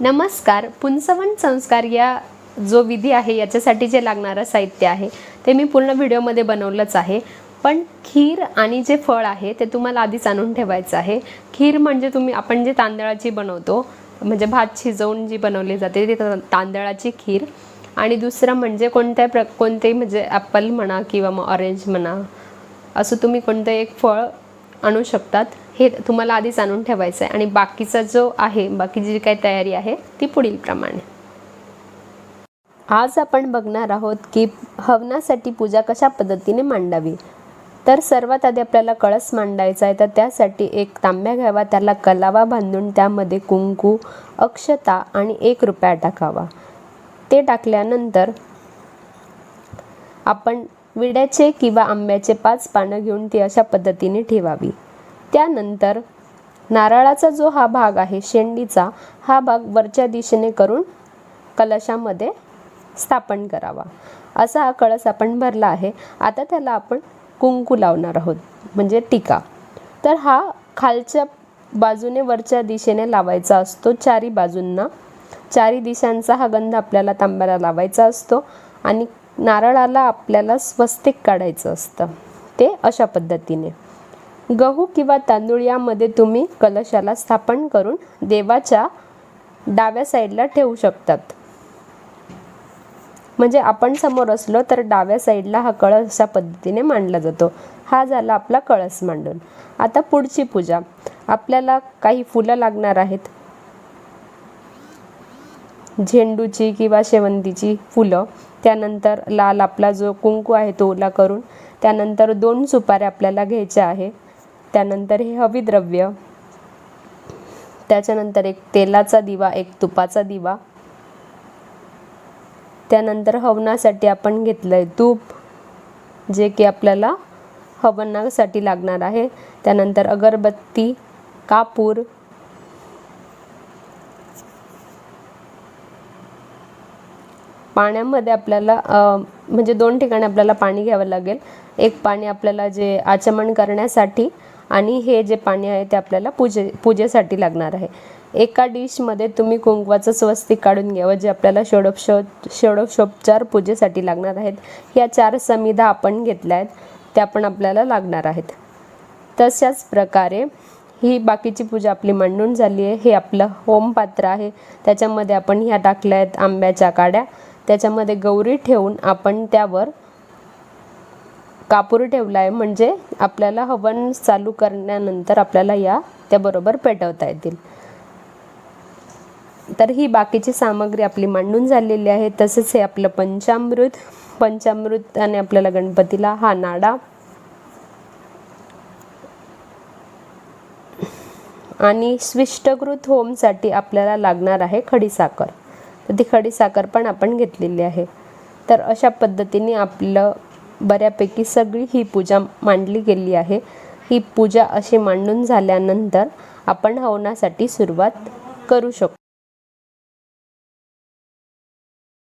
नमस्कार पुंसवन संस्कार या जो विधी आहे याच्यासाठी जे लागणारं साहित्य आहे ते मी पूर्ण व्हिडिओमध्ये बनवलंच आहे. पण खीर आणि जे फळ आहे ते तुम्हाला आधीच आणून ठेवायचं आहे. खीर म्हणजे तुम्ही आपण जे तांदळाची बनवतो म्हणजे भात शिजवून जी बनवली जाते ती तांदळाची खीर. आणि दुसरं म्हणजे कोणत्या प्र कोणतेही म्हणजे ॲपल म्हणा किंवा मग ऑरेंज म्हणा असं तुम्ही कोणतं एक फळ आणू शकतात. हे तुम्हाला आधीच आणून ठेवायचं आहे आणि बाकीचा जो आहे बाकीची जी काही तयारी आहे ती पुढील प्रमाणे. आज आपण बघणार आहोत की हवनासाठी पूजा कशा पद्धतीने मांडावी. तर सर्वात आधी आपल्याला कळस मांडायचा आहे तर त्यासाठी एक तांब्या घ्यावा त्याला कलावा बांधून त्यामध्ये कुंकू अक्षता आणि एक रुपया टाकावा. ते टाकल्यानंतर आपण विड्याचे किंवा आंब्याचे पाच पानं घेऊन ती अशा पद्धतीने ठेवावी. त्यानंतर नारळाचा जो हा भाग आहे शेंडीचा हा भाग वरच्या दिशेने करून कलशामध्ये स्थापन करावा. असा हा कळस आपण भरला आहे. आता त्याला आपण कुंकू लावणार आहोत म्हणजे टीका. तर हा खालच्या बाजूने वरच्या दिशेने लावायचा असतो. चारी बाजूंना चारी दिशांचा हा गंध आपल्याला तांब्याला लावायचा असतो. आणि नारळाला आपल्याला स्वस्तिक काढायचं असतं. ते अशा पद्धतीने. गहू किंवा तांदूळ यामध्ये तुम्ही कलशाला स्थापन करून देवाच्या डाव्या साईडला ठेवू शकतात. म्हणजे आपण समोर असलो तर डाव्या साईडला हा कळस अशा पद्धतीने मांडला जातो. हा झाला आपला कळस मांडून. आता पुढची पूजा. आपल्याला काही फुलं लागणार आहेत. झेंडूची किंवा शेवंतीची फुलं. त्यानंतर लाल आपला जो कुंकू आहे तो ओला करून त्यानंतर दोन सुपाऱ्या आपल्याला घ्यायच्या आहे. त्यानंतर हे हविद्रव्य त्याच्यानंतर एक तेलाचा दिवा एक तुपाचा दिवा. त्यानंतर हवनासाठी आपण घेतलं आहे तूप जे की आपल्याला हवनासाठी लागणार आहे. त्यानंतर अगरबत्ती कापूर पाण्यामध्ये आपल्याला म्हणजे दोन ठिकाणी आपल्याला पाणी घ्यावं लागेल. एक पाणी आपल्याला जे आचमन करण्यासाठी आणि हे जे पाणी आहे ते आपल्याला पूजे पूजेसाठी लागणार आहे. एका डिशमध्ये तुम्ही कुंकवाचं स्वस्तिक काढून घ्यावं जे आपल्याला षोडोपशो षोडोपशोपचार पूजेसाठी लागणार आहेत या चार समिधा आपण घेतल्या आहेत त्या पण आपल्याला लागणार आहेत. तशाच प्रकारे ही बाकीची पूजा आपली मांडून झाली आहे. हे आपलं होमपात्र आहे. त्याच्यामध्ये आपण ह्या टाकल्या आहेत आंब्याच्या काड्या. त्याच्यामध्ये गौरी ठेवून आपण त्यावर कापूर ठेवला आहे म्हणजे आपल्याला हवन चालू करण्यानंतर आपल्याला या त्याबरोबर पेटवता येतील. तर ही बाकीची सामग्री आपली मांडून झालेली आहे. तसेच हे आपलं पंचामृत पंचामृताने आपल्याला गणपतीला हा नाडा आणि स्विष्टकृत होमसाठी आपल्याला लागणार आहे खडीसाखर. तर ती खडीसाखर पण आपण घेतलेली आहे. तर अशा पद्धतीने आपलं बऱ्यापैकी सगळी ही पूजा मांडली गेली आहे. ही पूजा अशी मांडून झाल्यानंतर आपण हवनासाठी सुरुवात करू शकतो.